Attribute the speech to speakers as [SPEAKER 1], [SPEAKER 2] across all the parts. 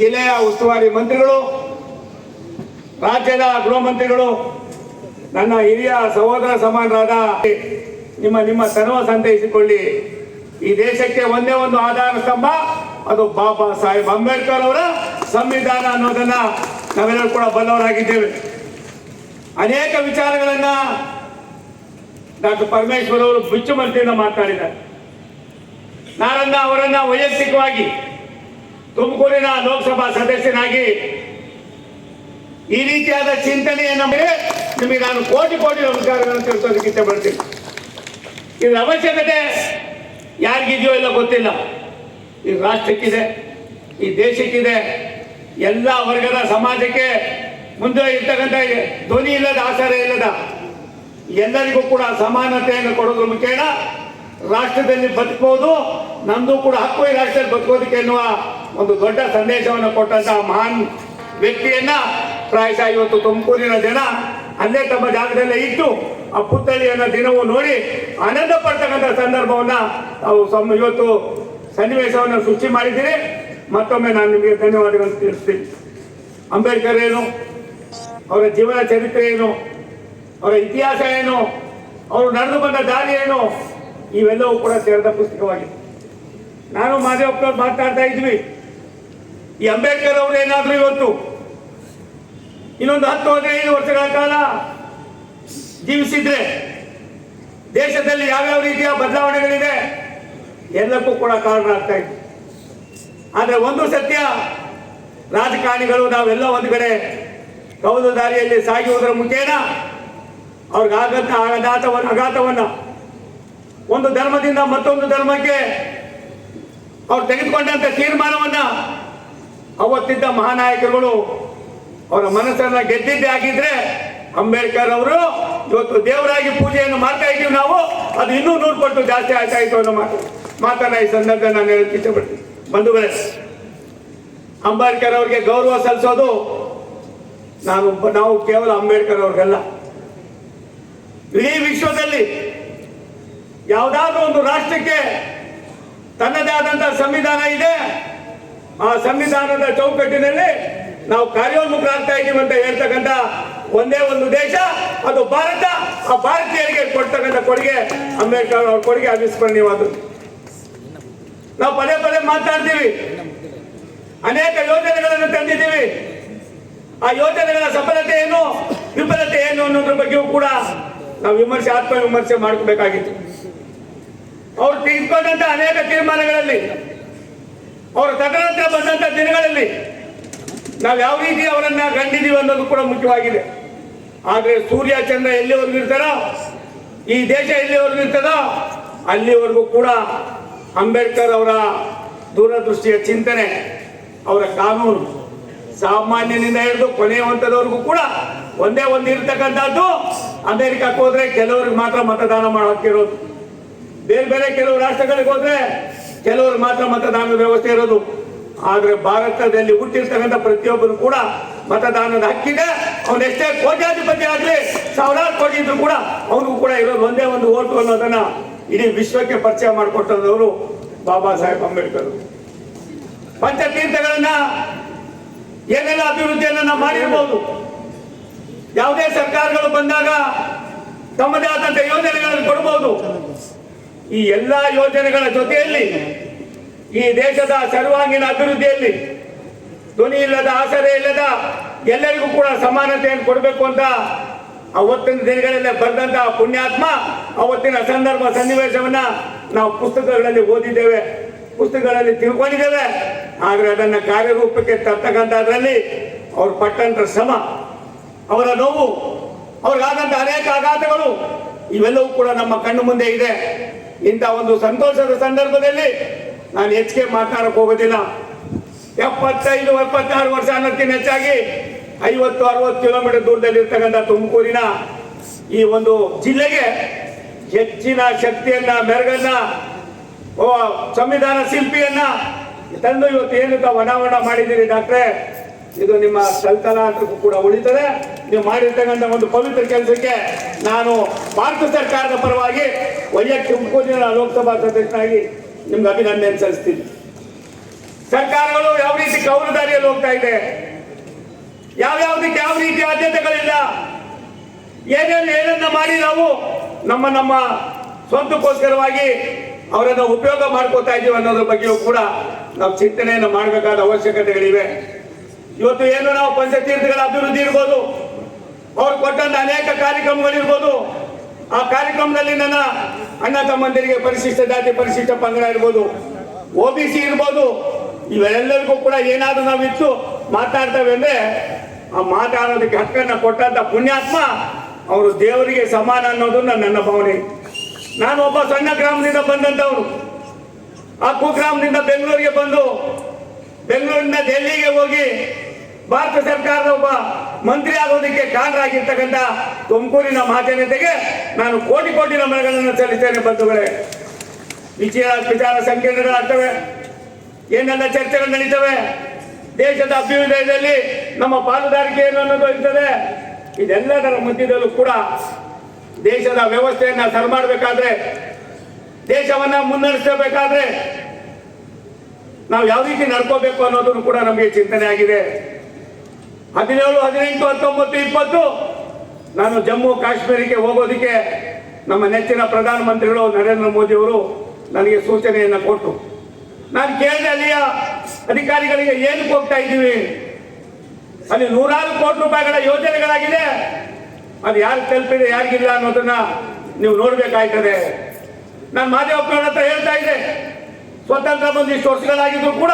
[SPEAKER 1] ಜಿಲ್ಲೆಯ ಉಸ್ತುವಾರಿ ಮಂತ್ರಿಗಳು, ರಾಜ್ಯದ ಗೃಹ ಮಂತ್ರಿಗಳು, ನನ್ನ ಹಿರಿಯ ಸಹೋದರ ಸಮಾನರಾದ ನಿಮ್ಮ ನಿಮ್ಮ ಸರ್ವ ಸಂತೈಸಿಕೊಳ್ಳಿ. ಈ ದೇಶಕ್ಕೆ ಒಂದೇ ಒಂದು ಆಧಾರ ಸ್ತಂಭ, ಅದು ಬಾಬಾ ಸಾಹೇಬ್ ಅಂಬೇಡ್ಕರ್ ಅವರ ಸಂವಿಧಾನ ಅನ್ನೋದನ್ನ ನಾವೆಲ್ಲರೂ ಕೂಡ ಬಲ್ಲವರಾಗಿದ್ದೇವೆ. ಅನೇಕ ವಿಚಾರಗಳನ್ನ ಡಾಕ್ಟರ್ ಪರಮೇಶ್ವರ್ ಅವರು ಬಿಚ್ಚುಮರ್ತಿಯಿಂದ ಮಾತನಾಡಿದ್ದಾರೆ ನಾನನ್ನ ಅವರನ್ನ ವೈಯಕ್ತಿಕವಾಗಿ ತುಮಕೂರಿನ ಲೋಕಸಭಾ ಸದಸ್ಯನಾಗಿ ಈ ರೀತಿಯಾದ ಚಿಂತನೆಯನ್ನು ನಿಮಗೆ ನಾನು ಕೋಟಿ ಕೋಟಿ ನಮಸ್ಕಾರಗಳನ್ನು ತಿಳಿಸೋದಕ್ಕೆ ಇಷ್ಟಪಡ್ತೀನಿ ಇದ್ರ ಅವಶ್ಯಕತೆ ಯಾರಿಗಿದೆಯೋ ಇಲ್ಲ ಗೊತ್ತಿಲ್ಲ. ಈ ರಾಷ್ಟ್ರಕ್ಕಿದೆ, ಈ ದೇಶಕ್ಕಿದೆ, ಎಲ್ಲ ವರ್ಗದ ಸಮಾಜಕ್ಕೆ ಮುಂದೆ ಇರ್ತಕ್ಕಂಥ ಧ್ವನಿ ಇಲ್ಲದ, ಆಚಾರ ಇಲ್ಲದ ಎಲ್ಲರಿಗೂ ಕೂಡ ಸಮಾನತೆಯನ್ನು ಕೊಡೋದ್ರ ಮುಖೇನ ರಾಷ್ಟ್ರದಲ್ಲಿ ಬದುಕಬಹುದು ನಮ್ದು ಕೂಡ ಹಕ್ಕು ಈ ರಾಷ್ಟ್ರದಲ್ಲಿ ಬದುಕೋದಕ್ಕೆ ಎನ್ನುವ ಒಂದು ದೊಡ್ಡ ಸಂದೇಶವನ್ನು ಕೊಟ್ಟಂತಹ ಮಹಾನ್ ವ್ಯಕ್ತಿಯನ್ನ ಪ್ರಾಯಶಃ ಇವತ್ತು ತುಮಕೂರಿನ ಜನ ಅಲ್ಲೇ ತಮ್ಮ ಜಾಗದಲ್ಲೇ ಇಟ್ಟು ಆ ಪುತ್ಥಳಿಯನ್ನ ದಿನವೂ ನೋಡಿ ಆನಂದ ಪಡ್ತಕ್ಕಂಥ ಸಂದರ್ಭವನ್ನ ನಾವು ಇವತ್ತು ಸನ್ನಿವೇಶವನ್ನು ಸೃಷ್ಟಿ ಮಾಡಿದ್ದೀರಿ. ಮತ್ತೊಮ್ಮೆ ನಾನು ನಿಮಗೆ ಧನ್ಯವಾದಗಳನ್ನು ತಿಳಿಸ್ತೀನಿ. ಅಂಬೇಡ್ಕರ್ ಏನು? ಅವರ ಜೀವನ ಚರಿತ್ರೆ ಏನು? ಅವರ ಇತಿಹಾಸ ಏನು? ಅವರು ನಡೆದು ಬಂದ ದಾರಿ ಏನು? ಇವೆಲ್ಲವೂ ಕೂಡ ಸೇರಿದ ಪುಸ್ತಕವಾಗಿದೆ. ನಾನು ಮಾದೇವಪ್ಪ ಮಾತಾಡ್ತಾ ಇದ್ವಿ. ಈ ಅಂಬೇಡ್ಕರ್ ಅವರು ಏನಾದ್ರು ಇವತ್ತು ಇನ್ನೊಂದು ಹತ್ತು ಹದಿನೈದು ವರ್ಷಗಳ ಕಾಲ ಜೀವಿಸಿದ್ರೆ ದೇಶದಲ್ಲಿ ಯಾವ್ಯಾವ ರೀತಿಯ ಬದಲಾವಣೆಗಳಿದೆ ಎಲ್ಲಕ್ಕೂ ಕೂಡ ಕಾರಣ ಆಗ್ತಾ ಇತ್ತು ಆದ್ರೆ ಒಂದು ಸತ್ಯ, ರಾಜಕಾರಣಿಗಳು ನಾವೆಲ್ಲ ಒಂದು ಕಡೆ ಕೌಲು ದಾರಿಯಲ್ಲಿ ಸಾಗುವುದರ ಮುಖೇನ ಅವ್ರಿಗೆ ಆಗದ ಅಘಾತವನ್ನ ಅಘಾತವನ್ನ ಒಂದು ಧರ್ಮದಿಂದ ಮತ್ತೊಂದು ಧರ್ಮಕ್ಕೆ ಅವ್ರು ತೆಗೆದುಕೊಂಡಂತ ತೀರ್ಮಾನವನ್ನ ಅವತ್ತಿದ್ದ ಮಹಾನಾಯಕರುಗಳು ಅವರ ಮನಸ್ಸನ್ನ ಗೆದ್ದಿದ್ದೇ ಆಗಿದ್ರೆ ಅಂಬೇಡ್ಕರ್ ಅವರು ಇವತ್ತು ದೇವರಾಗಿ ಪೂಜೆಯನ್ನು ಮಾಡ್ತಾ ಇದ್ದೀವಿ ನಾವು, ಅದು ಇನ್ನೂ ನೂರು ಪಟ್ಟು ಜಾಸ್ತಿ ಆಯ್ತಾ ಇತ್ತು ಅನ್ನೋ ಮಾತು. ಮಾತನ್ನ ಈ ಸಂದರ್ಭ ನಾನು ಹೇಳಕ್ಕೆ ಇಷ್ಟಪಡ್ತೀನಿ. ಬಂಧುಗಳೇ, ಅಂಬೇಡ್ಕರ್ ಅವ್ರಿಗೆ ಗೌರವ ಸಲ್ಲಿಸೋದು ನಾನು, ನಾವು ಕೇವಲ ಅಂಬೇಡ್ಕರ್ ಅವ್ರಿಗೆಲ್ಲ. ಇಡೀ ವಿಶ್ವದಲ್ಲಿ ಯಾವುದಾದ್ರೂ ಒಂದು ರಾಷ್ಟ್ರಕ್ಕೆ ತನ್ನದೇ ಆದಂತಹ ಸಂವಿಧಾನ ಇದೆ, ಆ ಸಂವಿಧಾನದ ಚೌಕಟ್ಟಿನಲ್ಲಿ ನಾವು ಕಾರ್ಯೋನ್ಮುಖರಾಗ್ತಾ ಇದ್ದೀವಿ ಅಂತ ಹೇಳ್ತಕ್ಕಂಥ ಒಂದೇ ಒಂದು ದೇಶ, ಅದು ಭಾರತ. ಆ ಭಾರತೀಯರಿಗೆ ಕೊಡ್ತಕ್ಕಂಥ ಕೊಡುಗೆ ಅಂಬೇಡ್ಕರ್ ಅವ್ರ ಕೊಡುಗೆ ಅವಿಸ್ಮರಣೀಯವಾದದ್ದು ನಾವು ಪದೇ ಪದೇ ಮಾತಾಡ್ತೀವಿ. ಅನೇಕ ಯೋಜನೆಗಳನ್ನು ತಂದಿದ್ದೀವಿ. ಆ ಯೋಜನೆಗಳ ಸಫಲತೆ ಏನು, ವಿಫಲತೆ ಏನು ಅನ್ನೋದ್ರ ಬಗ್ಗೆಯೂ ಕೂಡ ನಾವು ವಿಮರ್ಶೆ ಆತ್ಮ ವಿಮರ್ಶೆ ಮಾಡ್ಕೋಬೇಕಾಗಿತ್ತು. ಅವ್ರು ತೆಗೆದುಕೊಂಡಂತ ಅನೇಕ ತೀರ್ಮಾನಗಳಲ್ಲಿ. ಅವರು ತದನಂತರ ಬಂದಂತ ದಿನಗಳಲ್ಲಿ ನಾವು ಯಾವ ರೀತಿ ಅವರನ್ನ ಕಂಡಿದ್ದೀವಿ ಅನ್ನೋದು ಕೂಡ ಮುಖ್ಯವಾಗಿದೆ. ಆದ್ರೆ ಸೂರ್ಯ, ಚಂದ್ರ ಎಲ್ಲಿವರೆಗೂ ಇರ್ತಾರೋ? ಈ ದೇಶ ಎಲ್ಲಿವರೆಗೂ ಇರ್ತದೋ? ಅಲ್ಲಿವರೆಗೂ ಕೂಡ ಅಂಬೇಡ್ಕರ್ ಅವರ ದೂರದೃಷ್ಟಿಯ ಚಿಂತನೆ, ಅವರ ಕಾನೂನು ಸಾಮಾನ್ಯನಿಂದ ಹಿಡಿದು ಕೊನೆಯ ಕೂಡ ಒಂದೇ ಒಂದು ಇರ್ತಕ್ಕಂಥದ್ದು, ಅಮೆರಿಕಕ್ಕೆ ಹೋದ್ರೆ ಕೆಲವರಿಗೆ ಮಾತ್ರ ಮತದಾನ ಮಾಡೋಕ್ಕಿರೋದು ಬೇರೆ ಬೇರೆ ಕೆಲವು ರಾಷ್ಟ್ರಗಳಿಗೆ ಹೋದ್ರೆ ಕೆಲವರು ಮಾತ್ರ ಮತದಾನದ ವ್ಯವಸ್ಥೆ ಇರೋದು. ಆದ್ರೆ ಭಾರತದಲ್ಲಿ ಹುಟ್ಟಿರ್ತಕ್ಕಂಥ ಪ್ರತಿಯೊಬ್ಬರು ಕೂಡ ಮತದಾನದ ಹಕ್ಕಿದೆ. ಅವನು ಎಷ್ಟೇ ಕೋಟ್ಯಾಧಿಪತಿ ಆಗ್ಲಿ ಸಾವಿರಾರು ಕೋಟಿ ಇದ್ರು ಕೂಡ ಅವನಿಗೂ ಕೂಡ ಇರೋದು ಒಂದೇ ಒಂದು ಓಟು ಅನ್ನೋದನ್ನ ಇಡೀ ವಿಶ್ವಕ್ಕೆ ಪರಿಚಯ ಮಾಡಿಕೊಟ್ಟವರು ಬಾಬಾ ಸಾಹೇಬ್ ಅಂಬೇಡ್ಕರ್. ಪಂಚತೀರ್ಥಗಳನ್ನ ಏನೆಲ್ಲ ಅಭಿವೃದ್ಧಿಯನ್ನ ನಾವು ಮಾಡಿರ್ಬೋದು? ಯಾವುದೇ ಸರ್ಕಾರಗಳು ಬಂದಾಗ ತಮ್ಮದೇ ಆದಂತ ಯೋಜನೆಗಳನ್ನು ಕೊಡಬಹುದು ಈ ಎಲ್ಲಾ ಯೋಜನೆಗಳ ಜೊತೆಯಲ್ಲಿ ಈ ದೇಶದ ಸರ್ವಾಂಗೀಣ ಅಭಿವೃದ್ಧಿಯಲ್ಲಿ ಧ್ವನಿ ಇಲ್ಲದ, ಆಸರೆ ಇಲ್ಲದ ಎಲ್ಲರಿಗೂ ಕೂಡ ಸಮಾನತೆಯನ್ನು ಕೊಡಬೇಕು ಅಂತ ಅವತ್ತಿನ ದಿನಗಳಲ್ಲೇ ಬರೆದಂತ ಪುಣ್ಯಾತ್ಮ ಅವತ್ತಿನ ಸಂದರ್ಭ ಸನ್ನಿವೇಶವನ್ನ ನಾವು ಪುಸ್ತಕಗಳಲ್ಲಿ ಓದಿದ್ದೇವೆ, ಪುಸ್ತಕಗಳಲ್ಲಿ ತಿಳ್ಕೊಂಡಿದ್ದೇವೆ. ಆದ್ರೆ ಅದನ್ನ ಕಾರ್ಯರೂಪಕ್ಕೆ ತರ್ತಕ್ಕಂಥದ್ರಲ್ಲಿ ಅವ್ರು ಪಟ್ಟಂತ ಶ್ರಮ, ಅವರ ನೋವು ಅವ್ರಿಗಾದಂತ ಅನೇಕ ಆಘಾತಗಳು ಇವೆಲ್ಲವೂ ಕೂಡ ನಮ್ಮ ಕಣ್ಣು ಮುಂದೆ ಇದೆ. ಇಂಥ ಒಂದು ಸಂತೋಷದ ಸಂದರ್ಭದಲ್ಲಿ ನಾನು ಹೆಚ್ಚಿಗೆ ಮಾತನಾಡಕ್ ಹೋಗೋದಿಲ್ಲ. ಎಪ್ಪತ್ತೈದು, ಎಪ್ಪತ್ತಾರು ವರ್ಷ ಅನ್ನೋದಕ್ಕಿಂತ ಹೆಚ್ಚಾಗಿ ಐವತ್ತು, ಅರವತ್ತು ಕಿಲೋಮೀಟರ್ ದೂರದಲ್ಲಿ ಇರ್ತಕ್ಕಂಥ ತುಮಕೂರಿನ ಈ ಒಂದು ಜಿಲ್ಲೆಗೆ ಹೆಚ್ಚಿನ ಶಕ್ತಿಯನ್ನ, ಮೆರಗನ್ನ ಸಂವಿಧಾನ ಶಿಲ್ಪಿಯನ್ನ ತಂದು ಇವತ್ತು ಏನು ತಾವು ಅನಾವರಣ ಮಾಡಿದ್ದೀರಿ ಡಾಕ್ಟ್ರೆ? ಇದು ನಿಮ್ಮ ತಲತಲಾಂತರಕ್ಕೂ ಕೂಡ ಉಳಿತದೆ. ನೀವು ಮಾಡಿರ್ತಕ್ಕಂಥ ಒಂದು ಪವಿತ್ರ ಕೆಲಸಕ್ಕೆ ನಾನು ಭಾರತ ಸರ್ಕಾರದ ಪರವಾಗಿ ವೈಯಕ್ತಿಕ ತುಮಕೂರಿನ ಲೋಕಸಭಾ ಸದಸ್ಯನಾಗಿ ನಿಮ್ಗೆ ಅಭಿನಂದನೆ ಸಲ್ಲಿಸ್ತೀನಿ. ಸರ್ಕಾರಗಳು ಯಾವ ರೀತಿ ಕೌಲು ದಾರಿಯಲ್ಲಿ ಹೋಗ್ತಾ ಇದೆ? ಯಾವ್ಯಾವ್ದಕ್ಕೆ ಯಾವ ರೀತಿ ಆದ್ಯತೆಗಳಿಲ್ಲ? ಏನೇನು ಏನನ್ನ ಮಾಡಿ ನಾವು ನಮ್ಮ ನಮ್ಮ ಸ್ವಂತಕ್ಕೋಸ್ಕರವಾಗಿ ಅವರನ್ನು ಉಪಯೋಗ ಮಾಡ್ಕೋತಾ ಇದ್ದೀವಿ ಅನ್ನೋದ್ರ ಬಗ್ಗೆಯೂ ಕೂಡ ನಾವು ಚಿಂತನೆಯನ್ನು ಮಾಡಬೇಕಾದ ಅವಶ್ಯಕತೆಗಳಿವೆ. ಇವತ್ತು ಏನು ನಾವು ಪಂಚತೀರ್ಥಗಳ ಅಭಿವೃದ್ಧಿ ಇರ್ಬೋದು? ಅವ್ರು ಕೊಟ್ಟಂತ ಅನೇಕ ಕಾರ್ಯಕ್ರಮಗಳಿರ್ಬೋದು ಆ ಕಾರ್ಯಕ್ರಮದಲ್ಲಿ ನನ್ನ ಅಣ್ಣ ತಮ್ಮಂದಿರಿಗೆ ಪರಿಶಿಷ್ಟ ಜಾತಿ ಪರಿಶಿಷ್ಟ ಪಂಗಡ ಇರ್ಬೋದು. ಒ ಬಿ ಸಿ ಇರ್ಬೋದು. ಇವೆಲ್ಲರಿಗೂ ಕೂಡ ಏನಾದರೂ ನಾವು ಇತ್ತು ಮಾತಾಡ್ತೇವೆ ಅಂದ್ರೆ ಆ ಮಾತಾಡೋದಕ್ಕೆ ಹಕ್ಕನ್ನ ಕೊಟ್ಟಂತ ಪುಣ್ಯಾತ್ಮ ಅವರು ದೇವರಿಗೆ ಸಮಾನ ಅನ್ನೋದು ನನ್ನ ಭಾವನೆ. ನಾನು ಒಬ್ಬ ಸಣ್ಣ ಗ್ರಾಮದಿಂದ ಬಂದಂತವನು ಆ ಕುಗ್ರಾಮದಿಂದ ಬೆಂಗಳೂರಿಗೆ ಬಂದು ಬೆಂಗಳೂರಿನ ದೆಹಲಿಗೆ ಹೋಗಿ ಭಾರತ ಸರ್ಕಾರದ ಒಬ್ಬ ಮಂತ್ರಿ ಆಗೋದಕ್ಕೆ ಕಾರಣರಾಗಿರ್ತಕ್ಕಂಥ ತುಮಕೂರಿನ ಮಹಾಜನತೆಗೆ ನಾನು ಕೋಟಿ ಕೋಟಿ ನಮನಗಳನ್ನು ಸಲ್ಲಿಸ್ತೇನೆ ಬಂಧುಗಳೇ. ವಿಚಾರ ವಿಚಾರ ಸಂಕಿರಣಗಳಾಗ್ತವೆ ಏನೆಲ್ಲ ಚರ್ಚೆಗಳು ನಡೀತವೆ? ದೇಶದ ಅಭ್ಯುದಯದಲ್ಲಿ ನಮ್ಮ ಪಾಲುದಾರಿಕೆ ಏನು ಅನ್ನೋದು ಇರ್ತದೆ. ಇದೆಲ್ಲದರ ಮಧ್ಯದಲ್ಲೂ ಕೂಡ ದೇಶದ ವ್ಯವಸ್ಥೆಯನ್ನ ಸರಿ ಮಾಡಬೇಕಾದ್ರೆ, ದೇಶವನ್ನ ಮುನ್ನಡೆಸಬೇಕಾದ್ರೆ ನಾವು ಯಾವ ರೀತಿ ನಡ್ಕೋಬೇಕು ಅನ್ನೋದನ್ನು ಕೂಡ ನಮಗೆ ಚಿಂತನೆ ಆಗಿದೆ. ಹದಿನೇಳು, ಹದಿನೆಂಟು, ಹತ್ತೊಂಬತ್ತು, ಇಪ್ಪತ್ತು. ನಾನು ಜಮ್ಮು ಕಾಶ್ಮೀರಕ್ಕೆ ಹೋಗೋದಕ್ಕೆ ನಮ್ಮ ನೆಚ್ಚಿನ ಪ್ರಧಾನಮಂತ್ರಿಗಳು ನರೇಂದ್ರ ಮೋದಿ ಅವರು ನನಗೆ ಸೂಚನೆಯನ್ನು ಕೊಟ್ಟು ನಾನು ಕೇಳಿದೆ, ಅಲ್ಲಿಯ ಅಧಿಕಾರಿಗಳಿಗೆ ಏನಕ್ಕೆ ಹೋಗ್ತಾ ಇದ್ದೀವಿ? ಅಲ್ಲಿ ನೂರಾರು ಕೋಟಿ ರೂಪಾಯಿಗಳ ಯೋಜನೆಗಳಾಗಿದೆ. ಅದು ಯಾರು ತಲುಪಿದೆ, ಯಾರಿಗಿಲ್ಲ ಅನ್ನೋದನ್ನ ನೀವು ನೋಡ್ಬೇಕಾಯ್ತದೆ. ನಾನು ಮಾದೇವಪ್ಪನವ್ರ ಹತ್ರ ಹೇಳ್ತಾ ಇದ್ದೆ. ಸ್ವತಂತ್ರ ಬಂದು ಇಷ್ಟು ವರ್ಷಗಳಾಗಿದ್ರು ಕೂಡ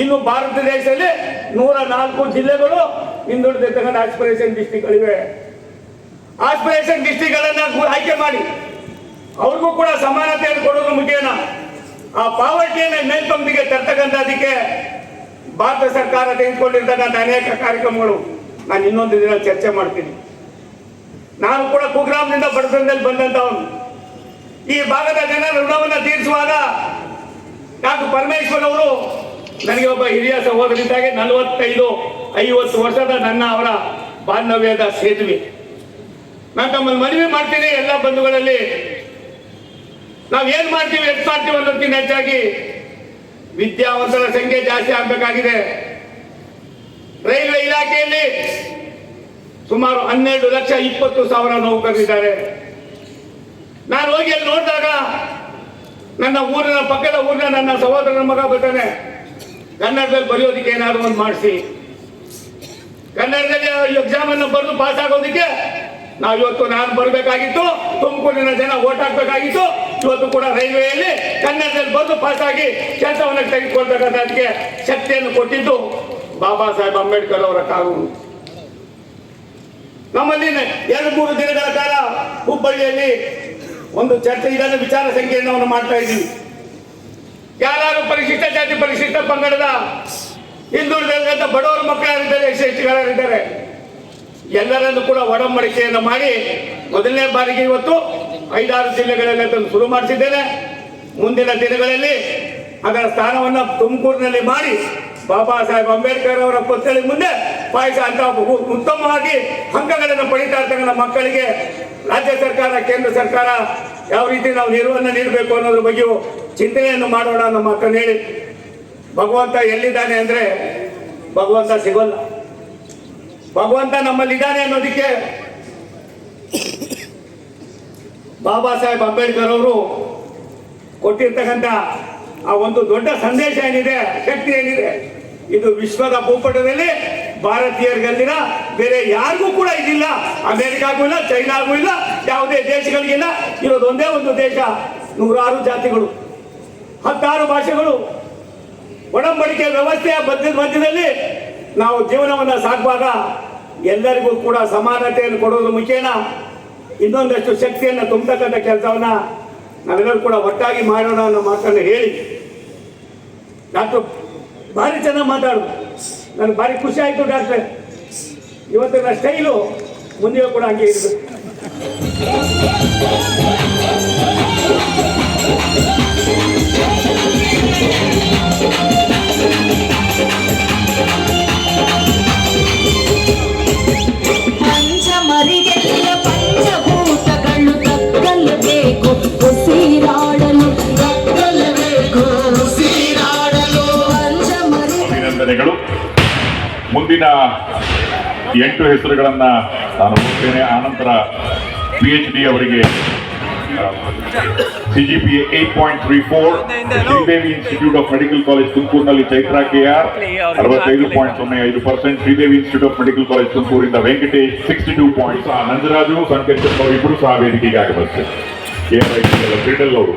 [SPEAKER 1] ಇನ್ನು ಭಾರತ ದೇಶದಲ್ಲಿ ನೂರ ನಾಲ್ಕು ಜಿಲ್ಲೆಗಳು ಹಿಂದುಳಿದಿರ್ತಕ್ಕಂಥ ಆಸ್ಪಿರೇಷನ್ ಡಿಸ್ಟಿಕ್ಗಳಿವೆ ಆಸ್ಪಿರೇಷನ್ ಡಿಸ್ಟಿಕ್ಗಳನ್ನ ಆಯ್ಕೆ ಮಾಡಿ. ಅವ್ರಿಗೂ ಕೂಡ ಸಮಾನತೆಯನ್ನು ಕೊಡೋದು ಮುಖ್ಯನ ಆ ಪಾವತಿಯನ್ನು ಮೇಲ್ಪಂಕ್ತಿಗೆ ತರ್ತಕ್ಕಂಥದಕ್ಕೆ ಭಾರತ ಸರ್ಕಾರ ತೆಗೆದುಕೊಂಡಿರ್ತಕ್ಕಂಥ ಅನೇಕ ಕಾರ್ಯಕ್ರಮಗಳು ನಾನು ಇನ್ನೊಂದು ದಿನ ಚರ್ಚೆ ಮಾಡ್ತೀನಿ. ನಾನು ಕೂಡ ಕುಗ್ರಾಮದಿಂದ ಬಡತನದಲ್ಲಿ ಬಂದಂತವನು ಈ ಭಾಗದ ಜನರ ಋಣವನ್ನು ತೀರಿಸುವಾಗ ಡಾಕ್ಟರ್ ಪರಮೇಶ್ವರ್ ಅವರು ನನಗೆ ಒಬ್ಬ ಹಿರಿಯ ಸಹೋದರಿದ್ದಾಗೆ ನಲವತ್ತೈದು, ಐವತ್ತು ವರ್ಷದ ನನ್ನ ಅವರ ಬಾಂಧವ್ಯದ ಸೇತುವೆ. ನಾನು ತಮ್ಮಲ್ಲಿ ಮದುವೆ ಮಾಡ್ತೀನಿ ಎಲ್ಲ ಬಂಧುಗಳಲ್ಲಿ. ನಾವು ಏನ್ ಮಾಡ್ತೀವಿ, ಎಷ್ಟು ಮಾಡ್ತೀವಿ ಅನ್ನೋದಕ್ಕಿಂತ ಹೆಚ್ಚಾಗಿ ವಿದ್ಯಾವಂತರ ಸಂಖ್ಯೆ ಜಾಸ್ತಿ ಆಗಬೇಕಾಗಿದೆ. ರೈಲ್ವೆ ಇಲಾಖೆಯಲ್ಲಿ ಸುಮಾರು ಹನ್ನೆರಡು ಲಕ್ಷ ಇಪ್ಪತ್ತು ಸಾವಿರ ನೌಕರರಿದ್ದಾರೆ ನಾನು ಹೋಗಿ ಅಲ್ಲಿ ನೋಡಿದಾಗ ನನ್ನ ಊರಿನ ಪಕ್ಕದ ಊರಿನ ನನ್ನ ಸಹೋದರನ ಮಗ ಬರ್ತಾನೆ. ಕನ್ನಡದಲ್ಲಿ ಬರೆಯೋದಕ್ಕೆ ಏನಾದ್ರು ಒಂದು ಮಾಡಿಸಿ. ಕನ್ನಡದಲ್ಲಿ ಎಕ್ಸಾಮ್ ಅನ್ನು ಬರೆದು ಪಾಸ್ ಆಗೋದಕ್ಕೆ ನಾವು ಇವತ್ತು ನಾನು ಬರಬೇಕಾಗಿತ್ತು, ತುಮಕೂರಿನ ಜನ ಓಟ್ ಹಾಕ್ಬೇಕಾಗಿತ್ತು, ಇವತ್ತು ಕೂಡ ರೈಲ್ವೆಯಲ್ಲಿ ಕನ್ನಡದಲ್ಲಿ ಬರೆದು ಪಾಸ್ ಆಗಿ ಕೆಲಸವನ್ನು ತೆಗೆದುಕೊಳ್ಬೇಕಾದಕ್ಕೆ ಶಕ್ತಿಯನ್ನು ಕೊಟ್ಟಿದ್ದು ಬಾಬಾ ಸಾಹೇಬ್ ಅಂಬೇಡ್ಕರ್ ಅವರ ಕಾನೂನು. ನಮ್ಮಲ್ಲಿ ಎರಡು ಮೂರು ದಿನಗಳ ಕಾಲ ಹುಬ್ಬಳ್ಳಿಯಲ್ಲಿ ಒಂದು ಚರ್ಚೆ ಇದನ್ನು ವಿಚಾರ ಸಂಕಿರಣವನ್ನು ಮಾಡ್ತಾ ಇದ್ದೀವಿ. ಪರಿಶಿಷ್ಟ ಪಂಗಡದ ಹಿಂದುಳಿದಂತ ಬಡವರ ಮಕ್ಕಳಿದ್ದಾರೆ ಎಸ್ ಎಸ್ಟಿಗಳಾರಿದ್ದಾರೆ ಎಲ್ಲರನ್ನು ಕೂಡ ಒಡಂಬಡಿಕೆಯನ್ನು ಮಾಡಿ ಮೊದಲನೇ ಬಾರಿಗೆ ಇವತ್ತು ಐದಾರು ಜಿಲ್ಲೆಗಳಲ್ಲಿ ಅದನ್ನು ಶುರು ಮಾಡಿಸಿದ್ದೇನೆ. ಮುಂದಿನ ದಿನಗಳಲ್ಲಿ ಅದರ ಸ್ಥಾನವನ್ನು ತುಮಕೂರಿನಲ್ಲಿ ಮಾಡಿ ಬಾಬಾ ಸಾಹೇಬ್ ಅಂಬೇಡ್ಕರ್ ಅವರ ಪುತ್ಥಳಿ ಮುಂದೆ ಪಾಯಸ ಅಂತ ಉತ್ತಮವಾಗಿ ಅಂಕಗಳನ್ನು ಪಡಿತಾ ಇರ್ತಕ್ಕಂಥ ಮಕ್ಕಳಿಗೆ ರಾಜ್ಯ ಸರ್ಕಾರ, ಕೇಂದ್ರ ಸರ್ಕಾರ ಯಾವ ರೀತಿ ನಾವು ನೆರವನ್ನು ನೀಡಬೇಕು ಅನ್ನೋದ್ರ ಬಗ್ಗೆಯೂ ಚಿಂತನೆಯನ್ನು ಮಾಡೋಣ ನಮ್ಮ ಮಕ್ಕಳು ಹೇಳಿ ಭಗವಂತ ಎಲ್ಲಿದ್ದಾನೆ ಅಂದ್ರೆ ಭಗವಂತ ಸಿಗೋಲ್ಲ. ಭಗವಂತ ನಮ್ಮಲ್ಲಿದ್ದಾನೆ ಅನ್ನೋದಕ್ಕೆ ಬಾಬಾ ಸಾಹೇಬ್ ಅಂಬೇಡ್ಕರ್ ಅವರು ಕೊಟ್ಟಿರ್ತಕ್ಕಂಥ ಆ ಒಂದು ದೊಡ್ಡ ಸಂದೇಶ ಏನಿದೆ, ಶಕ್ತಿ ಏನಿದೆ, ಇದು ವಿಶ್ವದ ಭೂಪಟದಲ್ಲಿ ಭಾರತೀಯರಿಗಲ್ಲಿನ ಬೇರೆ ಯಾರಿಗೂ ಕೂಡ ಇದಿಲ್ಲ. ಅಮೆರಿಕಾಗೂ ಇಲ್ಲ, ಚೈನಾಗೂ ಇಲ್ಲ, ಯಾವುದೇ ದೇಶಗಳಿಗಿಲ್ಲ. ಇರೋದೊಂದೇ ಒಂದೇ ಒಂದು ದೇಶ, ನೂರಾರು ಜಾತಿಗಳು, ಹತ್ತಾರು ಭಾಷೆಗಳು. ಒಡಂಬಡಿಕೆ ವ್ಯವಸ್ಥೆಯ ಮಧ್ಯ ಮಧ್ಯದಲ್ಲಿ ನಾವು ಜೀವನವನ್ನು ಸಾಕುವಾಗ ಎಲ್ಲರಿಗೂ ಕೂಡ ಸಮಾನತೆಯನ್ನು ಕೊಡೋದು ಮುಖೇನ ಇನ್ನೊಂದಷ್ಟು ಶಕ್ತಿಯನ್ನು ತುಂಬತಕ್ಕಂಥ ಕೆಲಸವನ್ನ ನಾವೆಲ್ಲರೂ ಕೂಡ ಒಟ್ಟಾಗಿ ಮಾಡೋಣ ಅನ್ನೋ ಮಾತನ್ನು ಹೇಳಿ. ಡಾಕ್ಟರ್ ಭಾರಿ ಚೆನ್ನಾಗಿ ಮಾತಾಡು. ನನಗೆ ಭಾರಿ ಖುಷಿ ಆಯಿತು ಡಾಕ್ಟ್ರೆ. ಇವತ್ತಿನ ಸ್ಟೈಲು ಮುಂದೆ ಕೂಡ ಹಂಗೆ ಇರಬೇಕು
[SPEAKER 2] ಅಭಿನಂದನೆಗಳು ಮುಂದಿನ ಎಂಟು ಹೆಸರುಗಳನ್ನು ನಾನು ನೋಡ್ತೇನೆ. ಆನಂತರ ಪಿ ಎಚ್ ಡಿ ಅವರಿಗೆ CGP eight point three four Sridevi institute of medical college ತುಮಕೂರಿನಲ್ಲಿ ಚೈತ್ರ ಕೆ ಆರ್, ಅರವತ್ತೈದು ಪಾಯಿಂಟ್ ಸೊನ್ನೆ ಐದು percent Sridevi institute of medical college ತುಮಕೂರಿಂದ Venkatesh sixty two point Nanjaraju Sanketha ಇಬ್ಬರು ಸಹ ವೇದಿಕೆಗೆ ಆಗಬೇಕು ಕೆ ಆರ್ ಐ ಅವರು.